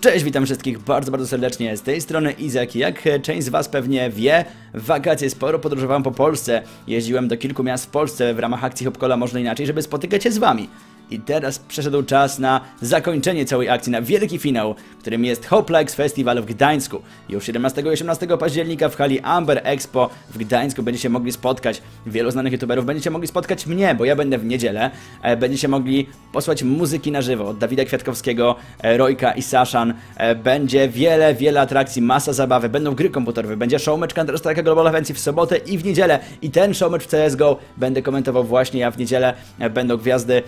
Cześć, witam wszystkich bardzo, bardzo serdecznie. Z tej strony Izak. Jak część z Was pewnie wie, w wakacje sporo podróżowałem po Polsce. Jeździłem do kilku miast w Polsce w ramach akcji Hopkola Można Inaczej, żeby spotykać się z Wami. I teraz przyszedł czas na zakończenie całej akcji, na wielki finał, którym jest Hoplex Festival w Gdańsku. Już 17 i 18 października w hali Amber Expo w Gdańsku będziecie mogli spotkać wielu znanych youtuberów, będziecie mogli spotkać mnie, bo ja będę w niedzielę. E, Będziecie mogli posłać muzyki na żywo od Dawida Kwiatkowskiego, e, Rojka i Saszan. E, Będzie wiele, wiele atrakcji, masa zabawy, będą gry komputerowe, będzie showmatch Counter-Strike Global Offensive w sobotę i w niedzielę. I ten showmatch w CSGO będę komentował właśnie ja w niedzielę. Będą gwiazdy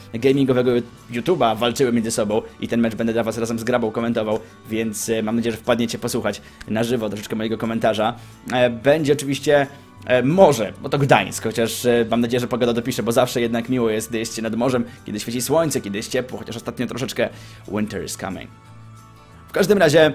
gamingowego YouTube'a walczyły między sobą i ten mecz będę dla Was razem z Grabą komentował, więc e, mam nadzieję, że wpadniecie posłuchać na żywo troszeczkę mojego komentarza. E, Będzie oczywiście E, morze, bo to Gdańsk, chociaż mam nadzieję, że pogoda dopisze, bo zawsze jednak miło jest, gdy jesteście nad morzem, kiedy świeci słońce, kiedy jest ciepło, chociaż ostatnio troszeczkę winter is coming. W każdym razie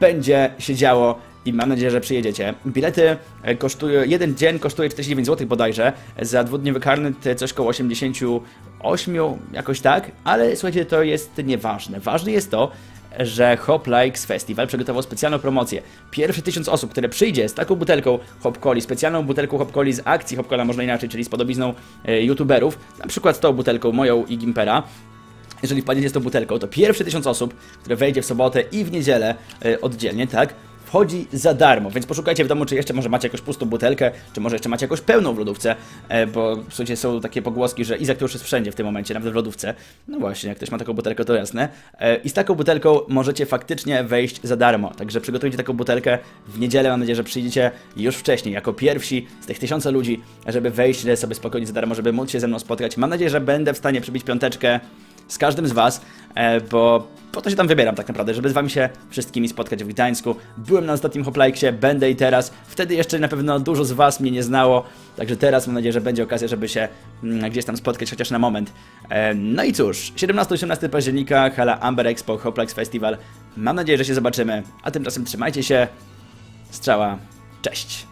będzie się działo i mam nadzieję, że przyjedziecie. Bilety e, kosztują, jeden dzień kosztuje 49 zł bodajże, za dwudniowy karnet e, coś koło 88, jakoś tak, ale słuchajcie, to jest nieważne. Ważne jest to, że Hop Likes Festival przygotował specjalną promocję. Pierwsze tysiąc osób, które przyjdzie z taką butelką Hop Coli, specjalną butelką Hop Coli z akcji Hop Cola można inaczej, czyli z podobizną e, youtuberów, na przykład tą butelką moją i Gimpera, jeżeli wpadniecie z tą butelką, to pierwsze tysiąc osób, które wejdzie w sobotę i w niedzielę e, oddzielnie, tak, wchodzi za darmo, więc poszukajcie w domu, czy jeszcze może macie jakąś pustą butelkę, czy może jeszcze macie jakąś pełną w lodówce, e, bo w słuchajcie, są takie pogłoski, że Izak to już jest wszędzie w tym momencie, nawet w lodówce. No właśnie, jak ktoś ma taką butelkę, to jasne. E, I z taką butelką możecie faktycznie wejść za darmo, także przygotujcie taką butelkę w niedzielę, mam nadzieję, że przyjdziecie już wcześniej, jako pierwsi z tych tysiąca ludzi, żeby wejść sobie spokojnie za darmo, żeby móc się ze mną spotkać. Mam nadzieję, że będę w stanie przybić piąteczkę z każdym z Was, e, bo po to się tam wybieram tak naprawdę, żeby z Wami się wszystkimi spotkać w Gdańsku. Byłem na ostatnim Hoplajksie, będę i teraz. Wtedy jeszcze na pewno dużo z Was mnie nie znało, także teraz mam nadzieję, że będzie okazja, żeby się mm, gdzieś tam spotkać chociaż na moment. E, No i cóż, 17-18 października, hala Amber Expo, Hoplex Festival. Mam nadzieję, że się zobaczymy, a tymczasem trzymajcie się. Strzała, cześć!